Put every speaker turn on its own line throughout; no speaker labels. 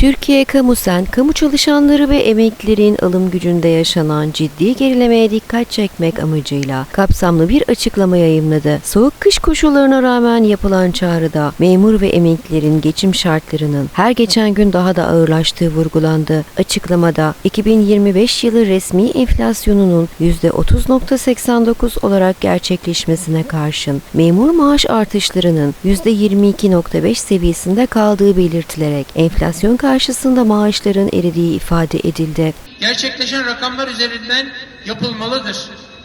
Türkiye Kamusen, kamu çalışanları ve emeklilerin alım gücünde yaşanan ciddi gerilemeye dikkat çekmek amacıyla kapsamlı bir açıklama yayımladı. Soğuk kış koşullarına rağmen yapılan çağrıda memur ve emeklilerin geçim şartlarının her geçen gün daha da ağırlaştığı vurgulandı. Açıklamada 2025 yılı resmi enflasyonunun %30.89 olarak gerçekleşmesine karşın memur maaş artışlarının %22.5 seviyesinde kaldığı belirtilerek enflasyon karşısında maaşların eridiği ifade edildi.
gerçekleşen rakamlar üzerinden yapılmalıdır.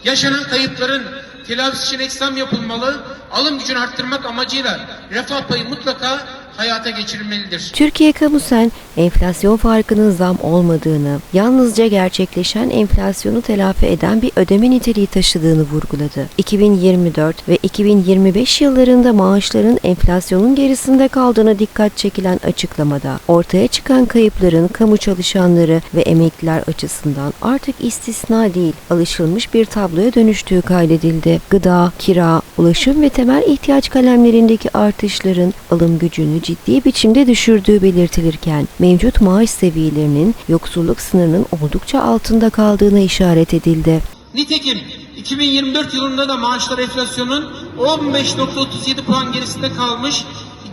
Yaşanan kayıpların telafisi için eksam yapılmalı, alım gücünü arttırmak amacıyla refah payı mutlaka hayata geçirilmelidir.
Türkiye Kamusen, enflasyon farkının zam olmadığını, yalnızca gerçekleşen enflasyonu telafi eden bir ödeme niteliği taşıdığını vurguladı. 2024 ve 2025 yıllarında maaşların enflasyonun gerisinde kaldığına dikkat çekilen açıklamada, ortaya çıkan kayıpların kamu çalışanları ve emekliler açısından artık istisna değil, alışılmış bir tabloya dönüştüğü kaydedildi. Gıda, kira, ulaşım ve temel ihtiyaç kalemlerindeki artışların alım gücünü ciddi biçimde düşürdüğü belirtilirken mevcut maaş seviyelerinin yoksulluk sınırının oldukça altında kaldığına işaret edildi.
Nitekim 2024 yılında da maaşlar enflasyonun 15.37 puan gerisinde kalmış.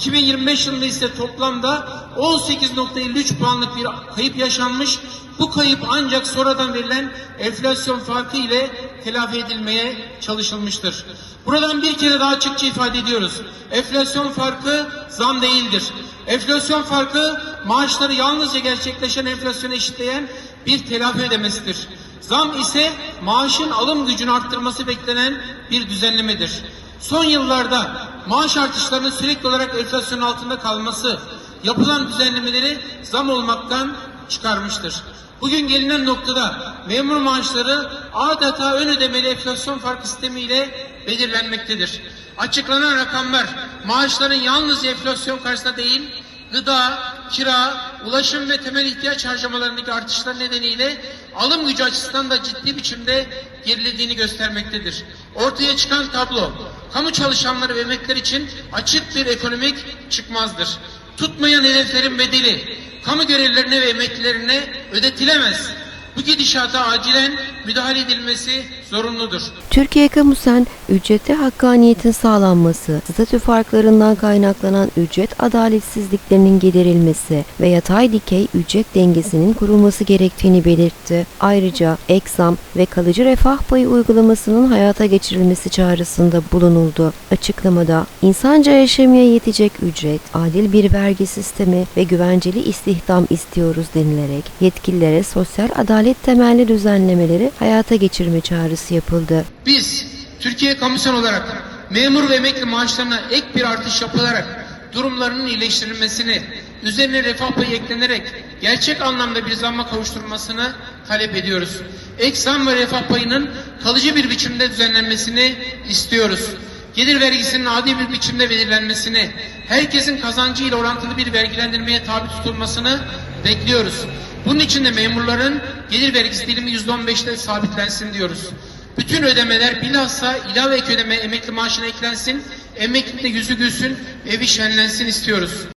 2025 yılında ise toplamda 18.53 puanlık bir kayıp yaşanmış. Bu kayıp ancak sonradan verilen enflasyon farkı ile telafi edilmeye çalışılmıştır. Buradan bir kere daha açıkça ifade ediyoruz. Enflasyon farkı zam değildir. Enflasyon farkı maaşları yalnızca gerçekleşen enflasyona eşitleyen bir telafi ödemesidir. Zam ise maaşın alım gücünü arttırması beklenen bir düzenlemedir. Son yıllarda maaş artışlarının sürekli olarak enflasyonun altında kalması yapılan düzenlemeleri zam olmaktan çıkarmıştır. Bugün gelinen noktada memur maaşları adeta ön ödemeli enflasyon farkı sistemiyle belirlenmektedir. Açıklanan rakamlar maaşların yalnız enflasyon karşısında değil, gıda, kira, ulaşım ve temel ihtiyaç harcamalarındaki artışlar nedeniyle alım gücü açısından da ciddi biçimde gerilediğini göstermektedir. Ortaya çıkan tablo, kamu çalışanları ve emekliler için açık bir ekonomik çıkmazdır. Tutmayan hedeflerin bedeli, kamu görevlilerine ve emeklilerine ödetilemez. Bu gidişata acilen müdahale edilmesi zorunludur.
Türkiye Kamusen, ücrette hakkaniyetin sağlanması, statü farklarından kaynaklanan ücret adaletsizliklerinin giderilmesi ve yatay dikey ücret dengesinin kurulması gerektiğini belirtti. Ayrıca eksam ve kalıcı refah payı uygulamasının hayata geçirilmesi çağrısında bulunuldu. Açıklamada, insanca yaşamaya yetecek ücret, adil bir vergi sistemi ve güvenceli istihdam istiyoruz denilerek yetkililere sosyal adalet temelli düzenlemeleri hayata geçirme çağrısı yapıldı.
Biz Türkiye Komisyon olarak memur ve emekli maaşlarına ek bir artış yapılarak durumlarının iyileştirilmesini, üzerine refah payı eklenerek gerçek anlamda bir zamma kavuşturulmasını talep ediyoruz. Ek zam ve refah payının kalıcı bir biçimde düzenlenmesini istiyoruz. Gelir vergisinin adil bir biçimde belirlenmesini, herkesin kazancı ile orantılı bir vergilendirmeye tabi tutulmasını bekliyoruz. Bunun için de memurların gelir vergisi dilimi %15'te sabitlensin diyoruz. Bütün ödemeler bilhassa ilave ek ödeme emekli maaşına eklensin, emekli de yüzü gülsün, evi şenlensin istiyoruz.